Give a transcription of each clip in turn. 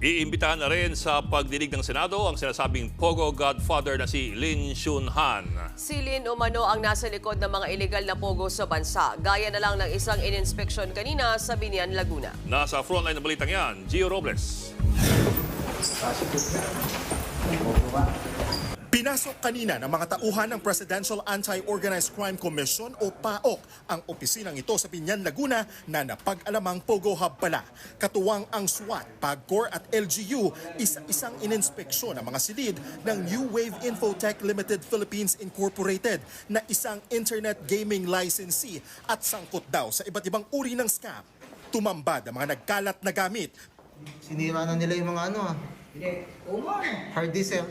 Iimbitahan na rin sa pagdinig ng Senado ang sinasabing Pogo Godfather na si Lin Shunhan. Si Lin Umano ang nasa likod ng mga illegal na pogo sa bansa. Gaya na lang ng isang ininspeksyon kanina sa Binian, Laguna. Nasa frontline ng balitang yan, Gio Robles. Pinasok kanina ng mga tauhan ng Presidential Anti-Organized Crime Commission o PAOK ang opisinang ito sa Pinyan, Laguna na napag-alamang Pogo Hub pala. Katuwang ang SWAT, PAGCOR at LGU, isa-isang ininspeksyon ng mga silid ng New Wave Infotech Limited Philippines Incorporated na isang internet gaming licensee at sangkot daw sa iba't ibang uri ng scam. Tumambad ang mga nagkalat na gamit Sinira na nila yung mga ano ah. Hard disk eh.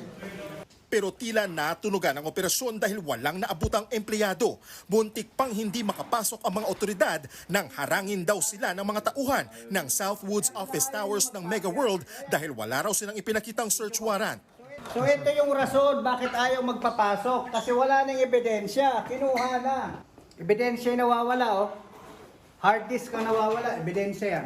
Pero tila natunugan ang operasyon dahil walang naabutang empleyado. Buntik pang hindi makapasok ang mga otoridad nang harangin daw sila ng mga tauhan ng Southwoods Office Towers ng Mega World dahil wala raw silang ipinakitang search warrant. So ito yung rason bakit ayaw magpapasok kasi wala nang ebidensya, kinuha na. Ebidensya nawawala oh. Hard disk ang nawawala, ebidensya yan.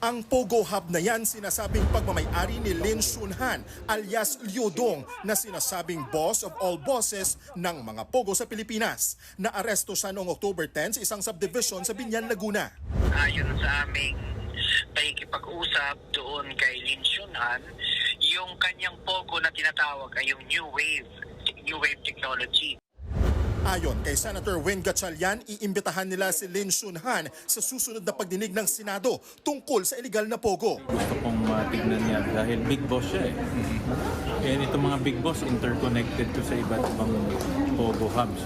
Ang Pogo Hub na yan sinasabing pagmamayari ni Lin Shunhan alias Liu Dong na sinasabing boss of all bosses ng mga Pogo sa Pilipinas. Naaresto siya noong October 10 sa isang subdivision sa Binyan, Laguna. ayon sa aming pakikipag-usap doon kay Lin Shunhan, yung kanyang pogo na tinatawag ay yung New Wave, New Wave Technology. Ayon kay Senator Win Gatchalian, iimbitahan nila si Lin Shunhan sa susunod na pagdinig ng Senado tungkol sa illegal na pogo. gusto kong matignan niya dahil big boss siya eh. And itong mga big boss interconnected to sa iba't ibang Pogo hubs.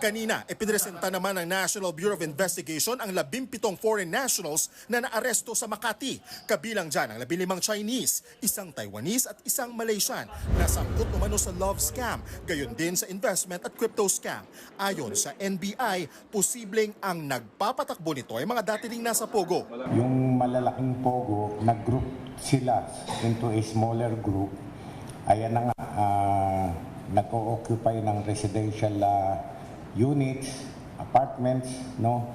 Kanina, ipinresenta naman ng National Bureau of Investigation ang 17 foreign nationals na naaresto sa Makati. Kabilang dyan ang 15 Chinese, isang Taiwanese at isang Malaysian na sangkot umano sa love scam, gayon din sa investment at crypto scam. Ayon sa NBI, posibleng ang nagpapatakbo nito ay mga dati ding nasa Pogo. Yung malalaking pogo, nag-group sila into a smaller group. Ayan na nga, ah, nag-o-occupy ng residential ah, units, apartments, no?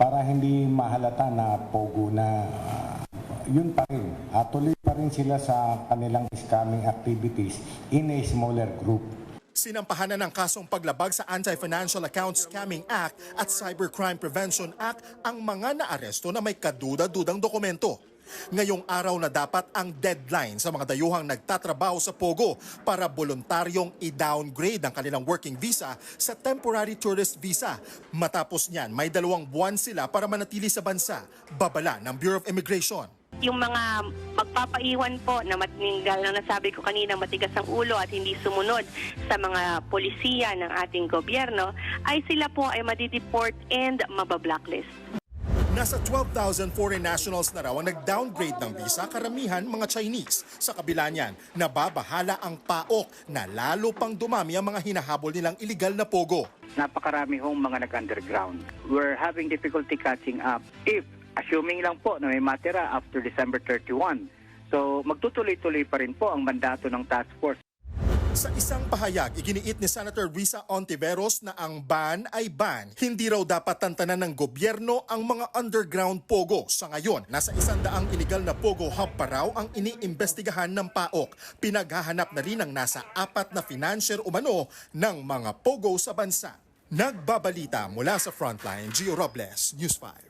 Para hindi mahalata na pogo na ah, yun pa rin. Tuloy pa rin sila sa kanilang scamming activities in a smaller group. Sinampahan na ng kasong paglabag sa Anti-Financial Account Scamming Act at Cybercrime Prevention Act ang mga naaresto na may kaduda-dudang dokumento. Ngayong araw na dapat ang deadline sa mga dayuhang nagtatrabaho sa Pogo para voluntaryong i-downgrade ang kanilang working visa sa temporary tourist visa. Matapos niyan, may dalawang buwan sila para manatili sa bansa. Babala ng Bureau of Immigration. yung mga magpapaiwan po na matinggal na nasabi ko kanina matigas ang ulo at hindi sumunod sa mga polisiya ng ating gobyerno ay sila po ay madideport and mabablacklist. Nasa 12,000 foreign nationals na raw ang nag-downgrade ng visa, karamihan mga Chinese. Sa kabila niyan, nababahala ang PAOK na lalo pang dumami ang mga hinahabol nilang illegal na pogo. Napakarami hong mga nag-underground. We're having difficulty catching up. If, assuming lang po na may matira after December 31, so magtutuloy-tuloy pa rin po ang mandato ng task force. Sa isang pahayag, iginiit ni Senator Risa Ontiveros na ang ban ay ban. Hindi raw dapat tantanan ng gobyerno ang mga underground pogo. Sa ngayon, nasa isandaang illegal na pogo hub pa raw ang iniimbestigahan ng PAOK. Pinaghahanap na rin ang nasa apat na financier umano ng mga pogo sa bansa. Nagbabalita mula sa Frontline, Gio Robles, News 5.